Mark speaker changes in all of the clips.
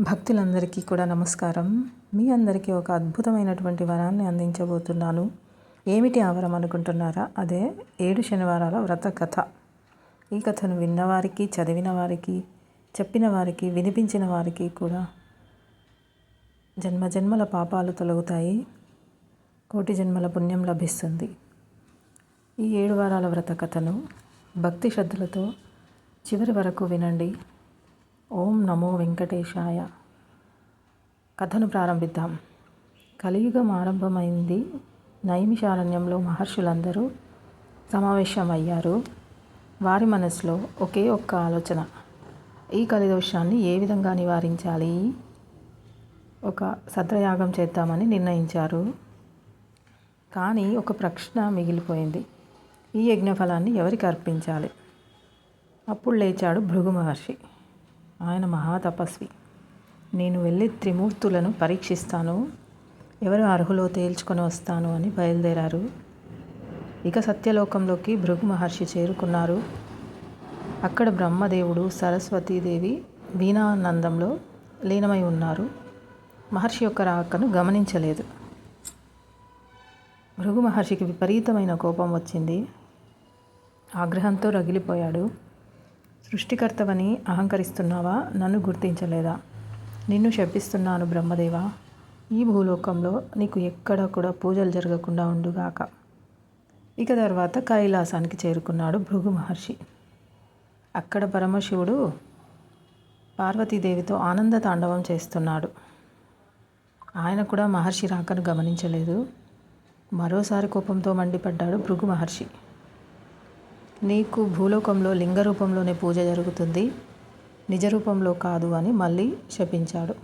Speaker 1: భక్తులందరికీ కూడా నమస్కారం. మీ అందరికీ ఒక అద్భుతమైనటువంటి వరాన్ని అందించబోతున్నాను. ఏమిటి ఆ వరం అనుకుంటున్నారా? అదే ఏడు శనివారాల వ్రత కథ. ఈ కథను విన్నవారికి చదివిన వారికి చెప్పిన వారికి వినిపించిన వారికి కూడా జన్మ జన్మల పాపాలు తొలగుతాయి. కోటి జన్మల పుణ్యం లభిస్తుంది. ఈ ఏడు వారాల వ్రత కథను భక్తి శ్రద్ధలతో చివరి వరకు వినండి. ఓం నమో వెంకటేశాయ. కథను ప్రారంభిద్దాం. కలియుగం ఆరంభమైంది. నైమిషారణ్యంలో మహర్షులందరూ సమావేశమయ్యారు. వారి మనసులో ఒకే ఒక్క ఆలోచన. ఈ కలిదోషాన్ని ఏ విధంగా నివారించాలి? ఒక సత్రయాగం చేద్దామని నిర్ణయించారు. కానీ ఒక ప్రశ్న మిగిలిపోయింది. ఈ యజ్ఞఫలాన్ని ఎవరికి అర్పించాలి? అప్పుడు లేచాడు భృగు మహర్షి. ఆయన మహాతపస్వి. నేను వెళ్ళి త్రిమూర్తులను పరీక్షిస్తాను. ఎవరు అర్హులో తేల్చుకొని వస్తాను అని బయలుదేరారు. ఇక సత్యలోకంలోకి భృగు మహర్షి చేరుకున్నారు. అక్కడ బ్రహ్మదేవుడు సరస్వతీదేవి వీణానందంలో లీనమై ఉన్నారు. మహర్షి యొక్క రాకను గమనించలేదు. భృగు మహర్షికి విపరీతమైన కోపం వచ్చింది. ఆగ్రహంతో రగిలిపోయాడు. సృష్టికర్తవని అహంకరిస్తున్నావా? నన్ను గుర్తించలేదా? నిన్ను శపిస్తున్నాను బ్రహ్మదేవ. ఈ భూలోకంలో నీకు ఎక్కడ కూడా పూజలు జరగకుండా ఉండుగాక. ఇక తర్వాత కైలాసానికి చేరుకున్నాడు భృగు మహర్షి. అక్కడ పరమశివుడు పార్వతీదేవితో ఆనంద తాండవం చేస్తున్నాడు. ఆయన కూడా మహర్షి రాకను గమనించలేదు. మరోసారి కోపంతో మండిపడ్డాడు భృగు మహర్షి. నీకు భూలోకంలో లింగ రూపంలోనే పూజ జరుగుతుంది. నిజ రూపంలో కాదు అని మళ్ళీ శపించాడు.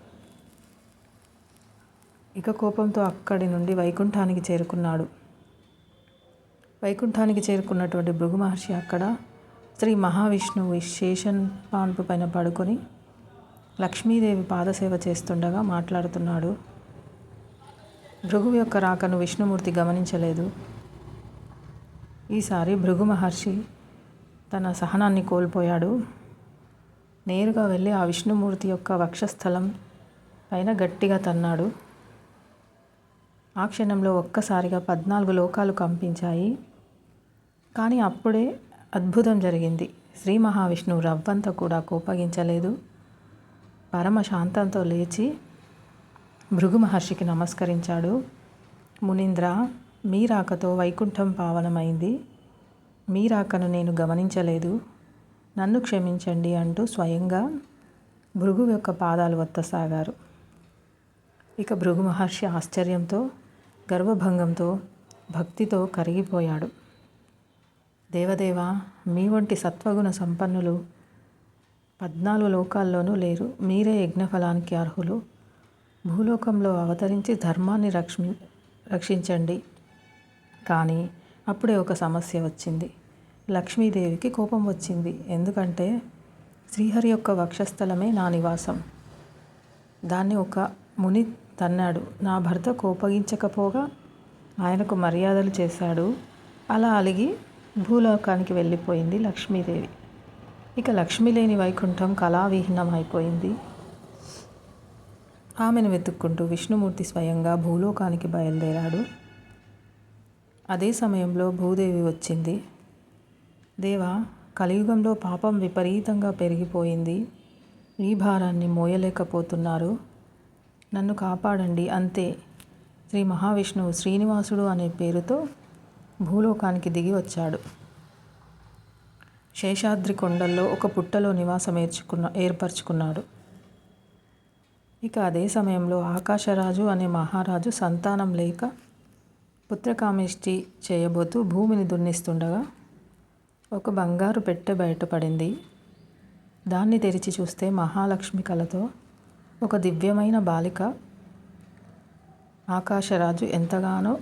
Speaker 1: ఇక కోపంతో అక్కడి నుండి వైకుంఠానికి చేరుకున్నాడు. వైకుంఠానికి చేరుకున్నటువంటి భృగు మహర్షి అక్కడ శ్రీ మహావిష్ణువు శేషన్ పాన్పు పైన పడుకొని లక్ష్మీదేవి పాదసేవ చేస్తుండగా మాట్లాడుతున్నాడు. భృగు యొక్క రాకను విష్ణుమూర్తి గమనించలేదు. ఈసారి భృగు మహర్షి తన సహనాన్ని కోల్పోయాడు. నేరుగా వెళ్ళి ఆ విష్ణుమూర్తి యొక్క వక్షస్థలం పైన గట్టిగా తన్నాడు. ఆ క్షణంలో ఒక్కసారిగా పద్నాలుగు లోకాలు కంపించాయి. కానీ అప్పుడే అద్భుతం జరిగింది. శ్రీ మహావిష్ణువు రవ్వంత కూడా కోపగించలేదు. పరమ శాంతంతో లేచి భృగు మహర్షికి నమస్కరించాడు. మునీంద్ర మీ రాకతో వైకుంఠం పావనమైంది. మీ రాకను నేను గమనించలేదు. నన్ను క్షమించండి అంటూ స్వయంగా భృగు యొక్క పాదాలు వత్తసాగారు. ఇక భృగు మహర్షి ఆశ్చర్యంతో గర్వభంగంతో భక్తితో కరిగిపోయాడు. దేవదేవ మీ వంటి సత్వగుణ సంపన్నులు పద్నాలుగు లోకాల్లోనూ లేరు. మీరే యజ్ఞఫలానికి అర్హులు. భూలోకంలో అవతరించి ధర్మాన్ని రక్షి రక్షించండి. కానీ అప్పుడే ఒక సమస్య వచ్చింది. లక్ష్మీదేవికి కోపం వచ్చింది. ఎందుకంటే శ్రీహరి యొక్క వక్షస్థలమే నా నివాసం. దాన్ని ఒక ముని తన్నాడు. నా భర్త కోపగించకపోగా ఆయనకు మర్యాదలు చేశాడు. అలా అలిగి భూలోకానికి వెళ్ళిపోయింది లక్ష్మీదేవి. ఇక లక్ష్మి లేని వైకుంఠం కళావిహీనం అయిపోయింది ఆమెను వెతుక్కుంటూ విష్ణుమూర్తి స్వయంగా భూలోకానికి బయలుదేరాడు. అదే సమయంలో భూదేవి వచ్చింది. దేవా కలియుగంలో పాపం విపరీతంగా పెరిగిపోయింది. ఈ భారాన్ని మోయలేకపోతున్నారు. నన్ను కాపాడండి అంతే. శ్రీ మహావిష్ణువు శ్రీనివాసుడు అనే పేరుతో భూలోకానికి దిగి వచ్చాడు. శేషాద్రి కొండల్లో ఒక పుట్టలో నివాసం ఏర్చుకున్న ఏర్పరచుకున్నాడు. ఇక అదే సమయంలో ఆకాశరాజు అనే మహారాజు సంతానం లేక పుత్రకామేష్టి చేయబోతూ భూమిని దున్నిస్తుండగా ఒక బంగారు పెట్టె బయటపడింది దాన్ని తెరిచి చూస్తే మహాలక్ష్మి కలతో ఒక దివ్యమైన బాలిక ఆకాశరాజు ఎంతగానో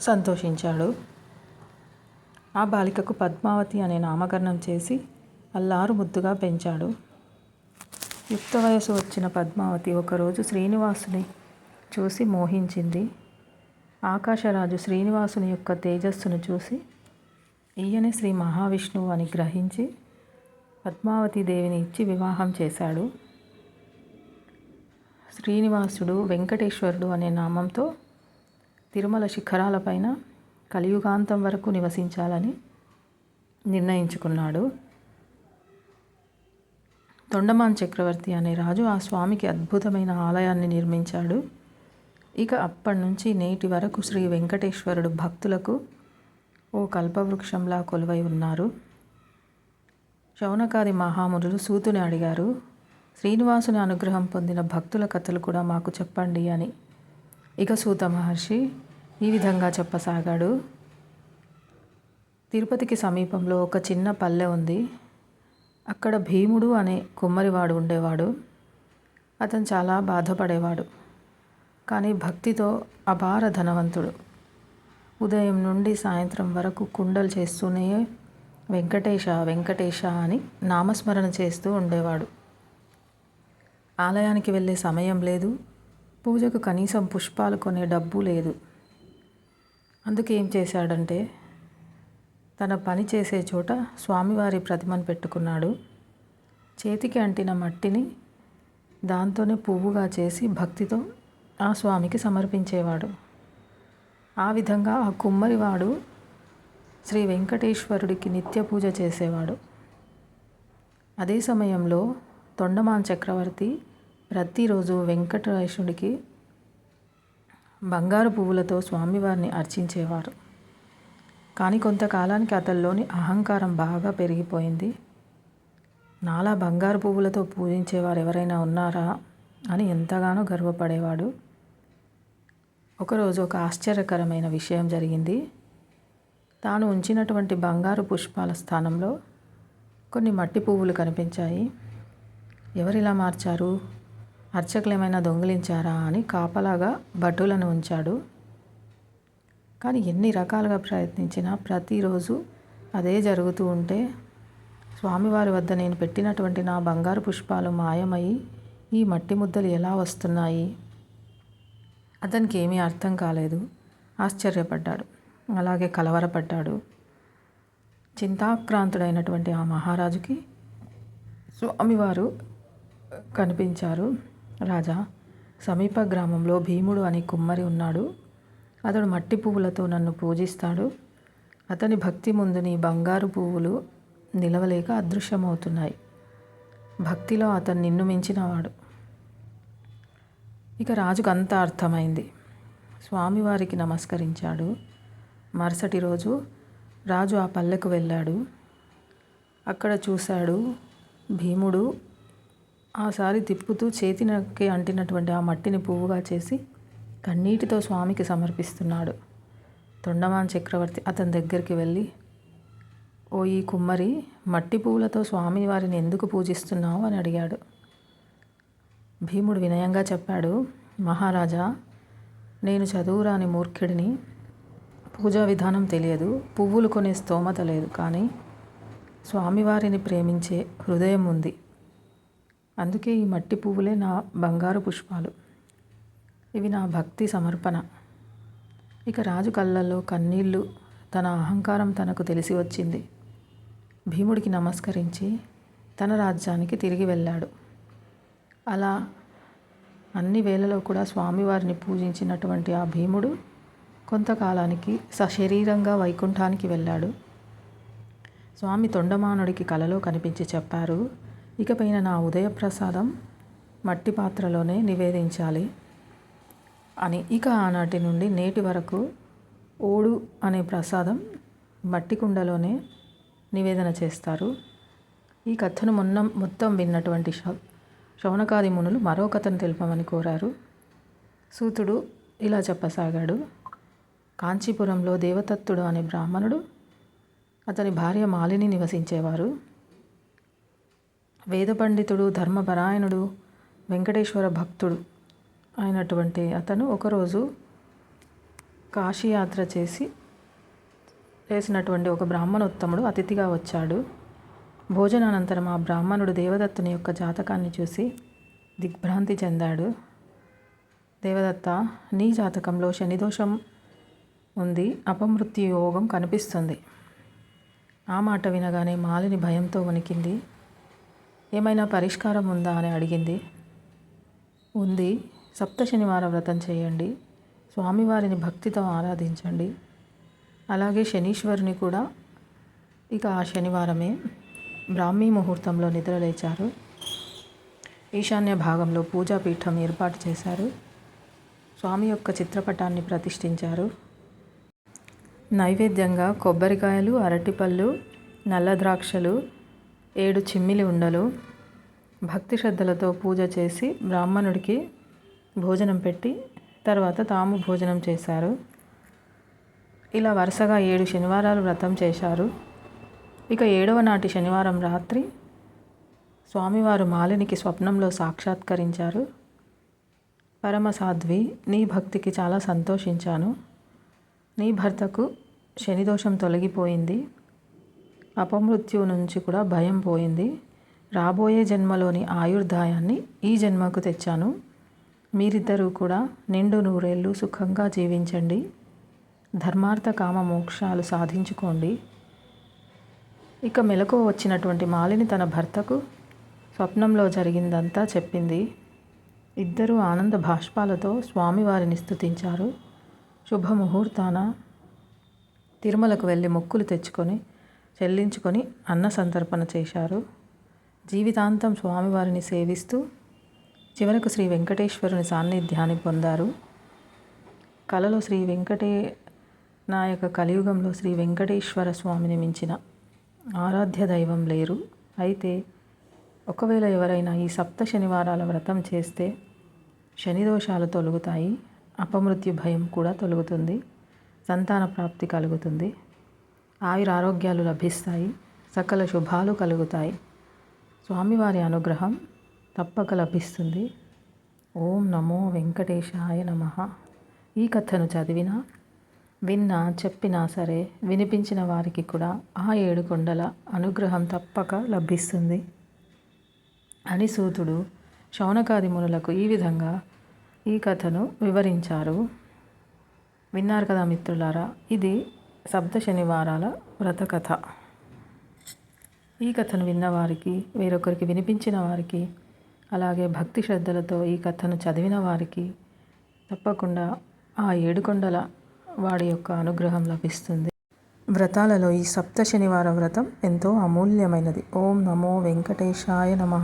Speaker 1: సంతోషించాడు. ఆ బాలికకు పద్మావతి అనే నామకరణం చేసి అల్లారు ముద్దుగా పెంచాడు. యుక్త వయసు వచ్చిన పద్మావతి ఒకరోజు శ్రీనివాసుని చూసి మోహించింది. ఆకాశరాజు శ్రీనివాసుని యొక్క తేజస్సును చూసి ఈయనే శ్రీ మహావిష్ణువు అని గ్రహించి పద్మావతి దేవిని ఇచ్చి వివాహం చేశాడు. శ్రీనివాసుడు వెంకటేశ్వరుడు అనే నామంతో తిరుమల శిఖరాలపైన కలియుగాంతం వరకు నివసించాలని నిర్ణయించుకున్నాడు. తొండమాన్ చక్రవర్తి అనే రాజు ఆ స్వామికి అద్భుతమైన ఆలయాన్ని నిర్మించాడు. ఇక అప్పటి నుంచి నేటి వరకు శ్రీ వెంకటేశ్వరుడు భక్తులకు ఓ కల్పవృక్షంలా కొలువై ఉన్నారు. శౌనకాది మహామునులు సూతుని అడిగారు శ్రీనివాసుని అనుగ్రహం పొందిన భక్తుల కథలు కూడా మాకు చెప్పండి అని. ఇక సూత మహర్షి ఈ విధంగా చెప్పసాగాడు తిరుపతికి సమీపంలో ఒక చిన్న పల్లె ఉంది. అక్కడ భీముడు అనే కుమ్మరివాడు ఉండేవాడు. అతను చాలా బాధపడేవాడు. కానీ భక్తితో అపార ధనవంతుడు. ఉదయం నుండి సాయంత్రం వరకు కుండలు చేస్తూనే వెంకటేశ వెంకటేశ అని నామస్మరణ చేస్తూ ఉండేవాడు. ఆలయానికి వెళ్ళే సమయం లేదు. పూజకు కనీసం పుష్పాలు కొనే డబ్బు లేదు. అందుకే ఏం చేశాడంటే తన పని చేసే చోట స్వామివారి ప్రతిమను పెట్టుకున్నాడు. చేతికి అంటిన మట్టిని దాంతోనే పువ్వుగా చేసి భక్తితో ఆ స్వామికి సమర్పించేవాడు. ఆ విధంగా ఆ కుమ్మరివాడు శ్రీ వెంకటేశ్వరుడికి నిత్య పూజ చేసేవాడు. అదే సమయంలో తొండమాన్ చక్రవర్తి ప్రతిరోజు వెంకటేశ్వరుడికి బంగారు పువ్వులతో స్వామివారిని అర్చించేవారు. కానీ కొంతకాలానికి అతనిలోని అహంకారం బాగా పెరిగిపోయింది. నాలా బంగారు పువ్వులతో పూజించేవారు ఎవరైనా ఉన్నారా అని ఎంతగానో గర్వపడేవాడు. ఒకరోజు ఒక ఆశ్చర్యకరమైన విషయం జరిగింది. తాను ఉంచినటువంటి బంగారు పుష్పాల స్థానంలో కొన్ని మట్టి పువ్వులు కనిపించాయి. ఎవరిలా మార్చారు? అర్చకులు ఏమైనా దొంగిలించారా అని కాపలాగా భటులను ఉంచాడు. కానీ ఎన్ని రకాలుగా ప్రయత్నించినా ప్రతిరోజు అదే జరుగుతూ ఉంటే స్వామివారి వద్ద నేను పెట్టినటువంటి నా బంగారు పుష్పాలు మాయమై ఈ మట్టి ముద్దలు ఎలా వస్తున్నాయి? అతనికి ఏమీ అర్థం కాలేదు. ఆశ్చర్యపడ్డాడు. అలాగే కలవరపడ్డాడు. చింతాక్రాంతుడైనటువంటి ఆ మహారాజుకి స్వామివారు కనిపించారు. రాజా సమీప గ్రామంలో భీముడు అనే కుమ్మరి ఉన్నాడు. అతడు మట్టి పువ్వులతో నన్ను పూజిస్తాడు. అతని భక్తి ముందు నీ బంగారు పువ్వులు నిలవలేక అదృశ్యమవుతున్నాయి. భక్తిలో అతను నిన్ను మించినవాడు. ఇక రాజుకు అంతా అర్థమైంది. స్వామివారికి నమస్కరించాడు. మరుసటి రోజు రాజు ఆ పల్లెకు వెళ్ళాడు. అక్కడ చూశాడు భీముడు ఆసారి తిప్పుతూ చేతికి అంటినటువంటి ఆ మట్టిని పువ్వుగా చేసి కన్నీటితో స్వామికి సమర్పిస్తున్నాడు. తొండమాన్ చక్రవర్తి అతని దగ్గరికి వెళ్ళి ఓ ఈ కుమ్మరి మట్టి పువ్వులతో స్వామివారిని ఎందుకు పూజిస్తున్నావు? అని అడిగాడు. భీముడు వినయంగా చెప్పాడు మహారాజా నేను చదువురాని మూర్ఖుడిని. పూజా విధానం తెలియదు పువ్వులు కొనే స్తోమత లేదు కానీ స్వామివారిని ప్రేమించే హృదయం ఉంది. అందుకే ఈ మట్టి పువ్వులే నా బంగారు పుష్పాలు. ఇవి నా భక్తి సమర్పణ. ఇక రాజు కళ్ళల్లో కన్నీళ్ళు తన అహంకారం తనకు తెలిసి వచ్చింది. భీముడికి నమస్కరించి తన రాజ్యానికి తిరిగి వెళ్ళాడు. అలా అన్ని వేళలో కూడా స్వామివారిని పూజించినటువంటి ఆ భీముడు కొంతకాలానికి సశరీరంగా వైకుంఠానికి వెళ్ళాడు. స్వామి తొండమానుడికి కలలో కనిపించి చెప్పారు ఇకపైన నా ఉదయప్రసాదం మట్టి పాత్రలోనే నివేదించాలి అని. ఇక ఆనాటి నుండి నేటి వరకు ఓడు అనే ప్రసాదం మట్టి కుండలోనే నివేదన చేస్తారు. ఈ కథను మొన్న మొత్తం విన్నటువంటి శౌనకాది మునులు మరో కథను తెలుపమని కోరారు. సూతుడు ఇలా చెప్పసాగాడు. కాంచీపురంలో దేవతత్తుడు అనే బ్రాహ్మణుడు అతని భార్య మాలిని నివసించేవారు. వేద పండితుడు ధర్మపరాయణుడు వెంకటేశ్వర భక్తుడు అయినటువంటి అతను ఒకరోజు కాశీయాత్ర చేసి చేసినటువంటి ఒక బ్రాహ్మణోత్తముడు అతిథిగా వచ్చాడు. భోజనానంతరం ఆ బ్రాహ్మణుడు దేవదత్తుని యొక్క జాతకాన్ని చూసి దిగ్భ్రాంతి చెందాడు. దేవదత్త నీ జాతకంలో శనిదోషం ఉంది అపమృత్యు యోగం కనిపిస్తుంది. ఆ మాట వినగానే మాలిని భయంతో వణికింది. ఏమైనా పరిష్కారం ఉందా అని అడిగింది. ఉంది సప్త శనివార వ్రతం చేయండి స్వామివారిని భక్తితో ఆరాధించండి. అలాగే శనీశ్వరుని కూడా. ఇక ఆ శనివారమే. బ్రాహ్మీ ముహూర్తంలో నిద్రలేచారు ఈశాన్య భాగంలో పూజాపీఠం ఏర్పాటు చేశారు. స్వామి యొక్క చిత్రపటాన్ని ప్రతిష్ఠించారు. నైవేద్యంగా కొబ్బరికాయలు అరటిపళ్ళు నల్ల ద్రాక్షలు ఏడు చిమ్మిలి ఉండలు భక్తి శ్రద్ధలతో పూజ చేసి బ్రాహ్మణుడికి భోజనం పెట్టి తర్వాత తాము భోజనం చేశారు. ఇలా వరుసగా ఏడు శనివారాలు వ్రతం చేశారు. ఇక ఏడవ నాటి శనివారం రాత్రి స్వామివారు మాలినికి స్వప్నంలో సాక్షాత్కరించారు. పరమసాధ్వి నీ భక్తికి చాలా సంతోషించాను. నీ భర్తకు శనిదోషం తొలగిపోయింది. అపమృత్యు నుంచి కూడా భయం పోయింది. రాబోయే జన్మలోని ఆయుర్దాయాన్ని ఈ జన్మకు తెచ్చాను. మీరిద్దరూ కూడా నిండు నూరేళ్ళు సుఖంగా జీవించండి. ధర్మార్థ కామ మోక్షాలు సాధించుకోండి. ఇక మెలకు వచ్చినటువంటి మాలిని తన భర్తకు స్వప్నంలో జరిగిందంతా చెప్పింది. ఇద్దరూ ఆనంద భాష్పాలతో స్వామివారిని స్తుతించారు. శుభముహూర్తాన తిరుమలకు వెళ్ళి మొక్కులు తెచ్చుకొని చెల్లించుకొని అన్న సంతర్పణ చేశారు. జీవితాంతం స్వామివారిని సేవిస్తూ చివరకు శ్రీ వెంకటేశ్వరుని సాన్నిధ్యాన్ని పొందారు. కలలో శ్రీ వెంకటే నాయక కలియుగంలో శ్రీ వెంకటేశ్వర స్వామిని మించిన ఆరాధ్య దైవం లేరు. అయితే ఒకవేళ ఎవరైనా ఈ సప్త శనివారాల వ్రతం చేస్తే శని దోషాలు తొలగుతాయి. అపమృత్యు భయం కూడా తొలగుతుంది. సంతాన ప్రాప్తి కలుగుతుంది. ఆయుర ఆరోగ్యాలు లభిస్తాయి. సకల శుభాలు కలుగుతాయి. స్వామివారి అనుగ్రహం తప్పక లభిస్తుంది. ఓం నమో వెంకటేశాయ నమ. ఈ కథను చదివినా విన్నా చెప్పినా సరే వినిపించిన వారికి కూడా ఆ ఏడు కొండల అనుగ్రహం తప్పక లభిస్తుంది. అని సూతుడు శౌనకాది మునులకు ఈ విధంగా ఈ కథను వివరించారు. విన్నారు కదా మిత్రులారా ఇది సప్త శనివారాల వ్రత కథ. ఈ కథను విన్నవారికి వేరొకరికి వినిపించిన వారికి అలాగే భక్తి శ్రద్ధలతో ఈ కథను చదివిన వారికి తప్పకుండా ఆ ఏడుకొండల వాడి యొక్క అనుగ్రహం లభిస్తుంది. వ్రతాలలో ఈ సప్త శనివార వ్రతం ఎంతో అమూల్యమైనది. ఓం నమో వెంకటేశాయ నమ.